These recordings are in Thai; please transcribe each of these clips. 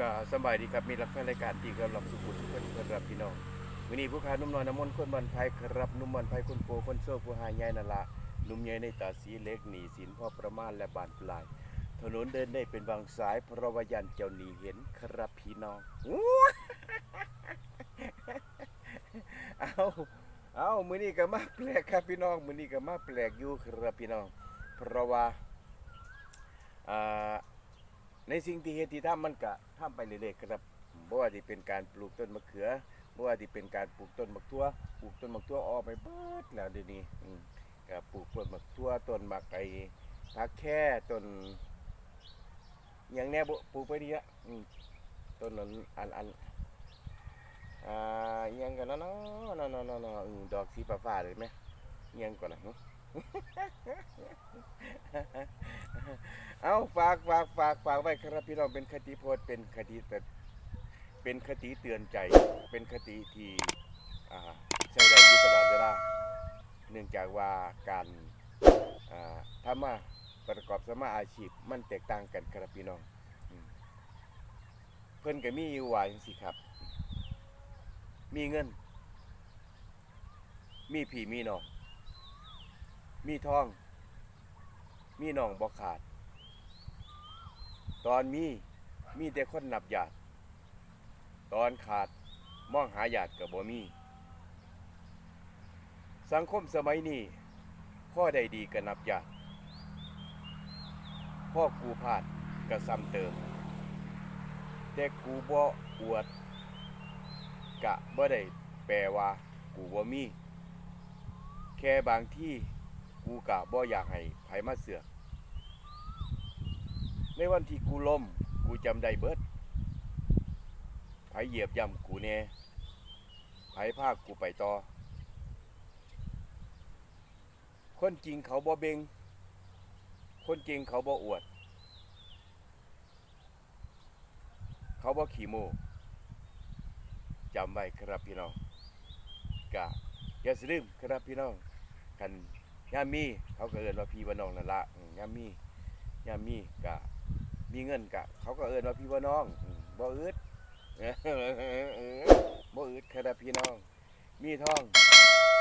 ก็สบายดีครับมีรับแฟนรายการที่กำลังสุขุมสุขคนครับพี่น้องวันนี้ผู้ค้านุ่มน้อยน้ำมนต์คนบันไพครับนุ่มบันไพคนโกคนโซ่ผู้หายใหญ่นั่นละนุ่มใหญ่ในตาสีเล็กหนีสินพ่อประมาณและบานปลาย ถนนเดินได้เป็นบางสายเพราะว่ายันเจ้าหนีเห็นครับพี่น้องอู้เอาเอามือนี้ก็มาแปลกครับพี่น้องมือนี้ก็มาแปลกอยู่ครับพี่น้อง เพราะว่าอ่า ในสิ่งที่เฮ็ดที่ทำมันก็ทำไปเรื่อยๆครับบ่ว่าที่เป็นการปลูกต้นมะเขือบ่ว่าที่เป็นการปลูกต้นมะทั่วปลูกต้นมะทั่วออกไปเบิดแล้วเดี๋ยวนี้อืมก็ปลูกต้นมะทั่วต้นมะไก่ผักแค่ต้นหยังแน่บ่ปลูกไปดีอะอืมต้นนั้นอันอันอ่าอหยังกันเนาะเนาะเนาะเนาะเนาะอืมดอกสีฟ้าๆเลยไหมอหยังก่อนนะ เอาฝากฝากฝากฝากไว้ครับพี่น้องเป็นคติโพสต์เป็นคติเตือนเป็นคติเตือนใจ เป็นคติที่ใช้ได้อยู่ตลอดเวลาเนื่องจากว่าการอ่าทำมาประกอบสมาอาชีพมันแตกต่างกันครับพี่น้อง เพิ่อนก็มีอยู่วาจังซี่ครับ มีเงิน มีพี่มีน้อง มีทอง มีนองบ่ขาด ตอนมีมีแต่คนนับญาติตอนขาดมองหาญาติกับบ่มี สังคมสมัยนี้พ่อใดดีก็นับญาติพ่อกูพลาดก็ซ้ำเติม แต่กูบ่อวด กะบ่ได้แปลว่ากูบ่มี แค่บางที่ กูกะบ่อยากให้ไผมาเสือก ในวันที่กูล้มกูจำได้เบิดไผเหยียบย่ำกูแน่ไผพากูไปต่อ คนจริงเขาบ่เบง คนจริงเขาบ่อวด เขาบ่ขี่โมจำไว้ครับพี่น้องกะอย่าสลืมครับพี่น้องคัน ยามมีเขาก็เอิ้นว่าพี่ว่าน้องนั่นละยามมียามมีกะมีเงินกะ เขาก็เอิ้นว่าพี่ว่าน้องบ่อึดบ่อึดครับพี่น้อง มีทอง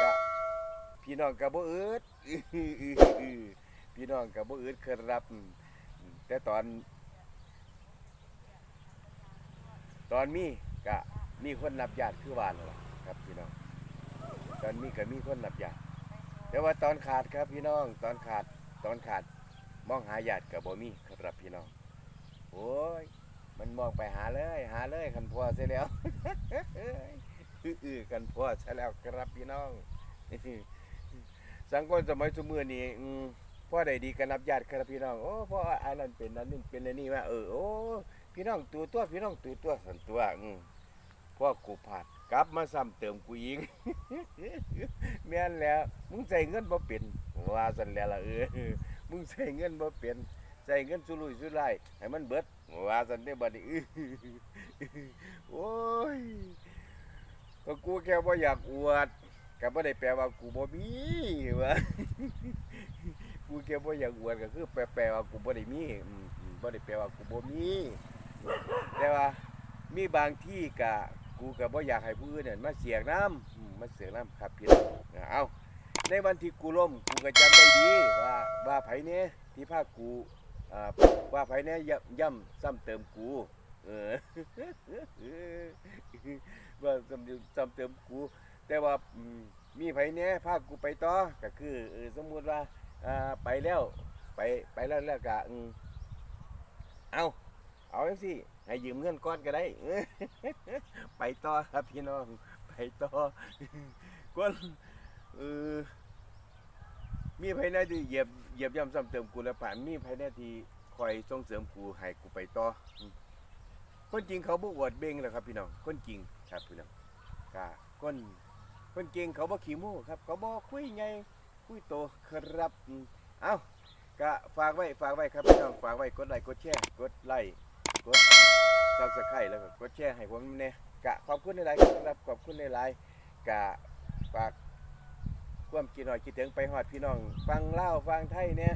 กะพี่น้องกะบ่อึดพี่น้องกะบ่อึดครับ แต่ตอน ตอนมีกะมีคนนับญาติคือวานนล่ะครับพี่น้อง ตอนมีก็มีคนนับญาติ แต่ว่าตอนขาดครับพี่น้อง ตอนขาดตอนขาดมองหาญาติกับบ่มีครับพี่น้องโอ้ยมันมองไปหาเลย หาเลยคันพ่อเสียแล้วอื้อกันพ่อใช่แล้วครับพี่น้องสังคมสมัยสมือนี้พ่อใดดีกันนับญาติครับพี่น้องโอ้พ่ออันนั้นเป็นอันนี้เป็นอันนี้ว่าเออโอ้พี่น้องตัวตัวพี่น้องตัวตัวสันตัวอืม พ่อกูผาดกลับมาซ้ำเติมกูอีกแม่นแล้วมึงใส่เงินบ่เป็นว่าสันแล้วล่ะเออมึงใส่เงินบ่เป็นใส่เงินสุรุ่ยสุร่ายให้มันเบิดว่าสันได้บัดนี้โอ้ยก็กูแค่บ่อยากอวดก็บ่ได้แปลว่ากูบ่มีว่ากูแค่บ่อยากอวดก็คือ แปลว่ากูบ่ได้มีบ่ได้แปลว่ากูบ่มีแต่ว่ามีบางที่กะ กูก็บ่อยากให้ผู้อื่นเนั่นมาเสียงน้ำมาเสียงน้ำครับพี่น้องเอาในวันที่กูล้มกูก็จำได้ดีว่าว่าไผเนี่ยที่พากูอ่าว่าไผเนี่ยย่ำซ้ำเติมกูเออว่าซ้ำเติมซ้ำเติมกู แต่ว่ามีไผเนี่ยพากูไปต่อก็คือสมมุติว่าไปแล้วไปไปแล้วแล้วก็อืมเอา เอาสิให้ยืมเงินก้อนก็ได้ ไปต่อครับพี่น้อง ไปต่อก้นเออมีภายในที่เหยียบเหยียบย่ำซ้ำเติมกูแล้วผ่านมีภายในที่คอยส่งเสริมกูให้กูไปต่อคนจริงเขาบ่อวดเบ่งแหล้วครับพี่น้องคนจริงครับพี่น้องกะคนคนจริงเขาบ่ขี้โม้ครับ เขาบ่คุยไงคุยโตครับเอ้ากะฝากไว้ฝากไว้ครับพี่น้องฝากไว้กดไลค์กดแชร์กดไลค์ กดซับสไครต์แล้วก็กดแชร์ให้ผมเนี่ยกะขอบคุณในไลน์ครับขอบคุณในไลน์กะฝากความคิดหน่อยคิดถึงไปฮอดพี่น้อง ฟังเล่าฟังไทยเนี่ย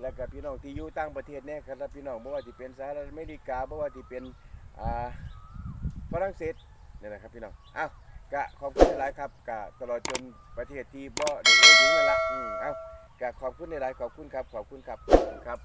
แล้วก็พี่น้องที่อยู่ต่างประเทศเนี่ยครับพี่น้องบ่ว่าที่เป็นสหรัฐอเมริกาบ่ว่าที่เป็นอ่าฝรั่งเศสเนี่ยนะครับพี่น้องอ้าวกะขอบคุณหลายครับกะตลอดจนประเทศที่บ่ได้เอ่ยถึงนั่นละอืมเอ้ากะขอบคุณหลายขอบคุณครับขอบคุณครับขอบคุณครับ